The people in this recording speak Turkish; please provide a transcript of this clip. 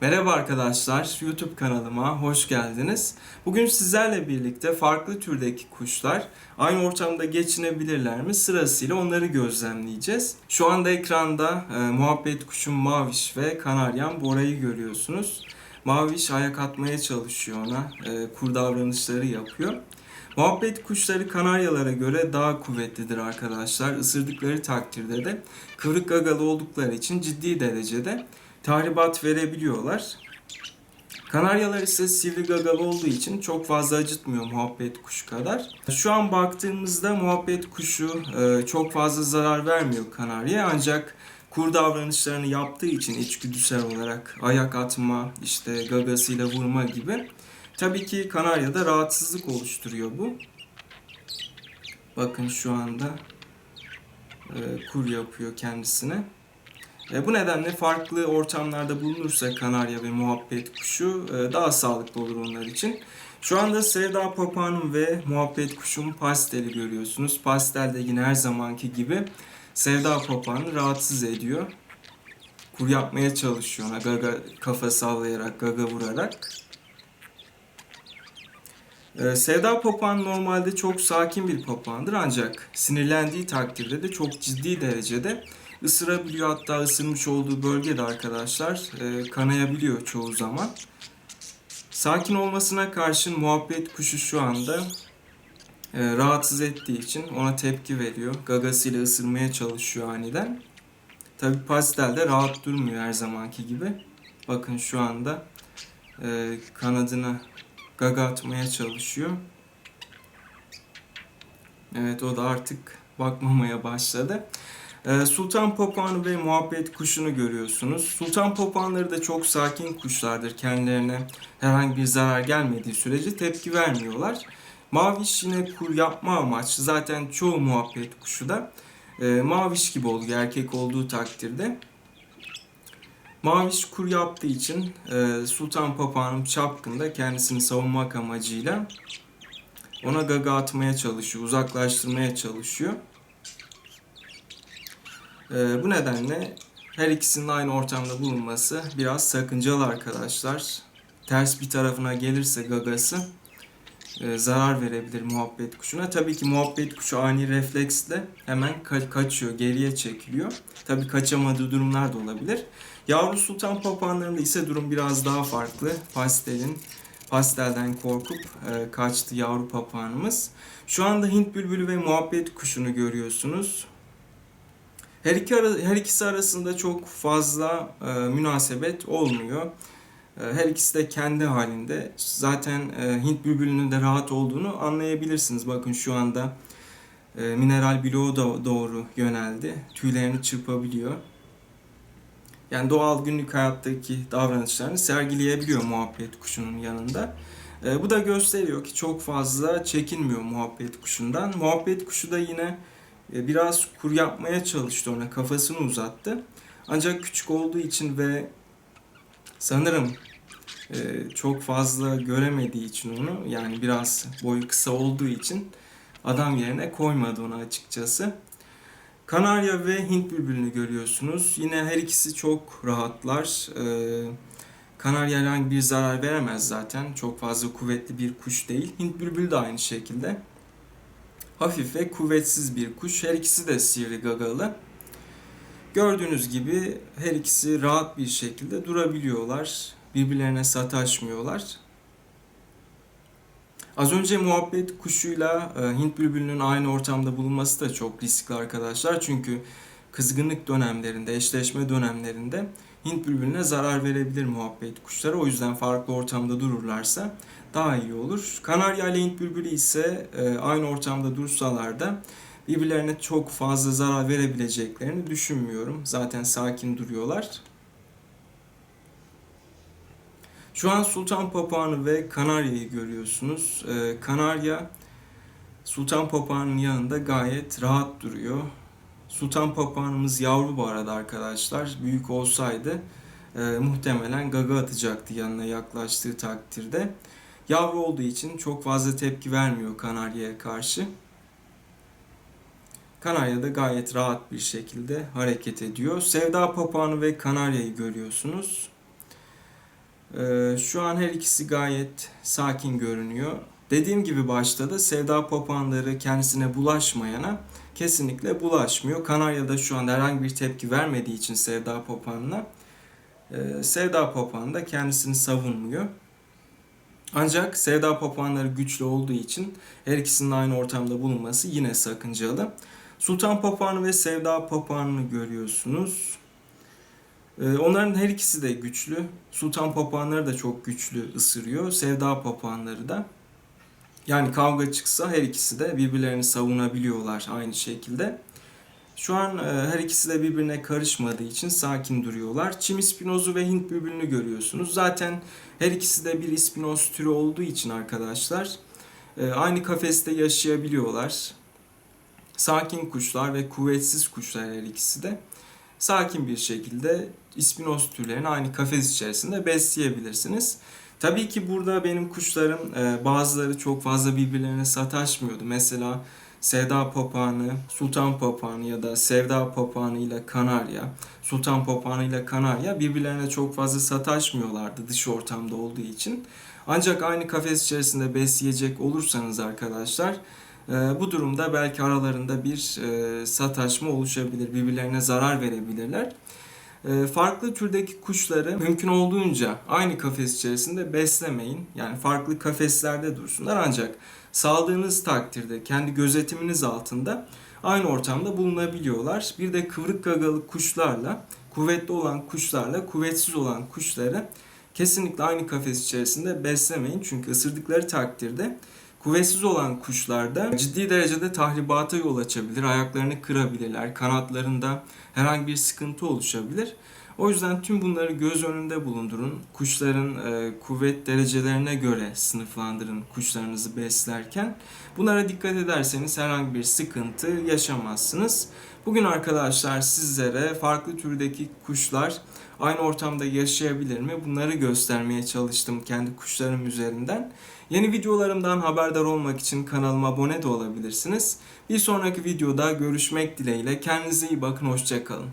Merhaba arkadaşlar, YouTube kanalıma hoş geldiniz. Bugün sizlerle birlikte farklı türdeki kuşlar aynı ortamda geçinebilirler mi sırasıyla onları gözlemleyeceğiz. Şu anda ekranda e, muhabbet kuşum Maviş ve Kanaryam Bora'yı görüyorsunuz. Maviş ayak atmaya çalışıyor ona, e, kur davranışları yapıyor. Muhabbet kuşları kanaryalara göre daha kuvvetlidir arkadaşlar. Isırdıkları takdirde de kıvrık gagalı oldukları için ciddi derecede tahribat verebiliyorlar. Kanaryalar ise sivri gagalı olduğu için çok fazla acıtmıyor muhabbet kuşu kadar. Şu an baktığımızda muhabbet kuşu e, çok fazla zarar vermiyor kanarya ancak kur davranışlarını yaptığı için içgüdüsel olarak ayak atma, işte gagasıyla vurma gibi tabii ki kanaryada rahatsızlık oluşturuyor bu. Bakın şu anda e, kur yapıyor kendisine. E, bu nedenle farklı ortamlarda bulunursa kanarya ve muhabbet kuşu e, daha sağlıklı olur onlar için. Şu anda Sevda Papağanım ve muhabbet kuşum pasteli görüyorsunuz. Pastel de yine her zamanki gibi Sevda Papağanı rahatsız ediyor. Kur yapmaya çalışıyor ona gaga kafa sallayarak, gaga vurarak. Ee, Sevda papağan normalde çok sakin bir papağandır ancak sinirlendiği takdirde de çok ciddi derecede ısırabiliyor. Hatta ısırmış olduğu bölgede arkadaşlar e, kanayabiliyor çoğu zaman. Sakin olmasına karşın muhabbet kuşu şu anda e, rahatsız ettiği için ona tepki veriyor. Gagasıyla ısırmaya çalışıyor aniden. Tabi pastel de rahat durmuyor her zamanki gibi. Bakın şu anda e, kanadına gaga atmaya çalışıyor. Evet o da artık bakmamaya başladı. Ee, Sultan papağanı ve muhabbet kuşunu görüyorsunuz. Sultan papağanları da çok sakin kuşlardır. Kendilerine herhangi bir zarar gelmediği sürece tepki vermiyorlar. Maviş yine kur yapma amaçlı. Zaten çoğu muhabbet kuşu da e, maviş gibi oluyor erkek olduğu takdirde. Maviş kur yaptığı için e, Sultan Papağanım çapkında kendisini savunmak amacıyla ona gaga atmaya çalışıyor, uzaklaştırmaya çalışıyor. E, bu nedenle her ikisinin aynı ortamda bulunması biraz sakıncalı arkadaşlar. Ters bir tarafına gelirse gagası e, zarar verebilir muhabbet kuşuna. Tabii ki muhabbet kuşu ani refleksle hemen ka- kaçıyor, geriye çekiliyor. Tabii kaçamadığı durumlar da olabilir. Yavru sultan papağanlarında ise durum biraz daha farklı. Pastelin pastelden korkup e, kaçtı yavru papağanımız. Şu anda Hint bülbülü ve muhabbet kuşunu görüyorsunuz. Her iki ara, her ikisi arasında çok fazla e, münasebet olmuyor. E, her ikisi de kendi halinde. Zaten e, Hint bülbülünün de rahat olduğunu anlayabilirsiniz. Bakın şu anda e, mineral bloğu da doğru yöneldi. Tüylerini çırpabiliyor. Yani doğal günlük hayattaki davranışlarını sergileyebiliyor muhabbet kuşunun yanında. E, bu da gösteriyor ki çok fazla çekinmiyor muhabbet kuşundan. Muhabbet kuşu da yine biraz kur yapmaya çalıştı ona kafasını uzattı. Ancak küçük olduğu için ve sanırım e, çok fazla göremediği için onu yani biraz boyu kısa olduğu için adam yerine koymadı onu açıkçası. Kanarya ve Hint bülbülünü görüyorsunuz. Yine her ikisi çok rahatlar. Ee, Kanarya herhangi bir zarar veremez zaten. Çok fazla kuvvetli bir kuş değil. Hint bülbülü de aynı şekilde. Hafif ve kuvvetsiz bir kuş. Her ikisi de sivri gagalı. Gördüğünüz gibi her ikisi rahat bir şekilde durabiliyorlar. Birbirlerine sataşmıyorlar. Az önce muhabbet kuşuyla e, Hint bülbülünün aynı ortamda bulunması da çok riskli arkadaşlar. Çünkü kızgınlık dönemlerinde, eşleşme dönemlerinde Hint bülbülüne zarar verebilir muhabbet kuşları. O yüzden farklı ortamda dururlarsa daha iyi olur. Kanarya ile Hint bülbülü ise e, aynı ortamda dursalar da birbirlerine çok fazla zarar verebileceklerini düşünmüyorum. Zaten sakin duruyorlar. Şu an Sultan Papağanı ve Kanarya'yı görüyorsunuz. Ee, Kanarya Sultan Papağanı'nın yanında gayet rahat duruyor. Sultan Papağanımız yavru bu arada arkadaşlar. Büyük olsaydı e, muhtemelen gaga atacaktı yanına yaklaştığı takdirde. Yavru olduğu için çok fazla tepki vermiyor Kanarya'ya karşı. Kanarya da gayet rahat bir şekilde hareket ediyor. Sevda Papağanı ve Kanarya'yı görüyorsunuz. Ee, şu an her ikisi gayet sakin görünüyor. Dediğim gibi başta da sevda papağanları kendisine bulaşmayana kesinlikle bulaşmıyor. Kanarya'da şu anda herhangi bir tepki vermediği için sevda papağanına e, sevda papağanı da kendisini savunmuyor. Ancak sevda papağanları güçlü olduğu için her ikisinin aynı ortamda bulunması yine sakıncalı. Sultan papağanı ve sevda papağanını görüyorsunuz. Ee, Onların her ikisi de güçlü. Sultan papağanları da çok güçlü ısırıyor. Sevda papağanları da. Yani kavga çıksa her ikisi de birbirlerini savunabiliyorlar aynı şekilde. Şu an e, her ikisi de birbirine karışmadığı için sakin duruyorlar. Çim ispinozu ve Hint bülbülünü görüyorsunuz. Zaten her ikisi de bir ispinoz türü olduğu için arkadaşlar e, aynı kafeste yaşayabiliyorlar. Sakin kuşlar ve kuvvetsiz kuşlar her ikisi de sakin bir şekilde ispinoz türlerini aynı kafes içerisinde besleyebilirsiniz. Tabii ki burada benim kuşlarım e, bazıları çok fazla birbirlerine sataşmıyordu. Mesela Sevda papağanı, sultan papağanı ya da sevda papağanı ile kanarya, sultan papağanı ile kanarya birbirlerine çok fazla sataşmıyorlardı dış ortamda olduğu için. Ancak aynı kafes içerisinde besleyecek olursanız arkadaşlar e, bu durumda belki aralarında bir e, sataşma oluşabilir, birbirlerine zarar verebilirler. E, Farklı türdeki kuşları mümkün olduğunca aynı kafes içerisinde beslemeyin. Yani farklı kafeslerde dursunlar ancak saldığınız takdirde kendi gözetiminiz altında aynı ortamda bulunabiliyorlar. Bir de kıvrık gagalı kuşlarla, kuvvetli olan kuşlarla kuvvetsiz olan kuşları kesinlikle aynı kafes içerisinde beslemeyin. Çünkü ısırdıkları takdirde kuvvetsiz olan kuşlarda ciddi derecede tahribata yol açabilir. Ayaklarını kırabilirler. Kanatlarında herhangi bir sıkıntı oluşabilir. O yüzden tüm bunları göz önünde bulundurun. Kuşların e, kuvvet derecelerine göre sınıflandırın kuşlarınızı beslerken. Bunlara dikkat ederseniz herhangi bir sıkıntı yaşamazsınız. Bugün arkadaşlar sizlere farklı türdeki kuşlar aynı ortamda yaşayabilir mi? Bunları göstermeye çalıştım kendi kuşlarım üzerinden. Yeni videolarımdan haberdar olmak için kanalıma abone de olabilirsiniz. Bir sonraki videoda görüşmek dileğiyle. Kendinize iyi bakın, hoşçakalın.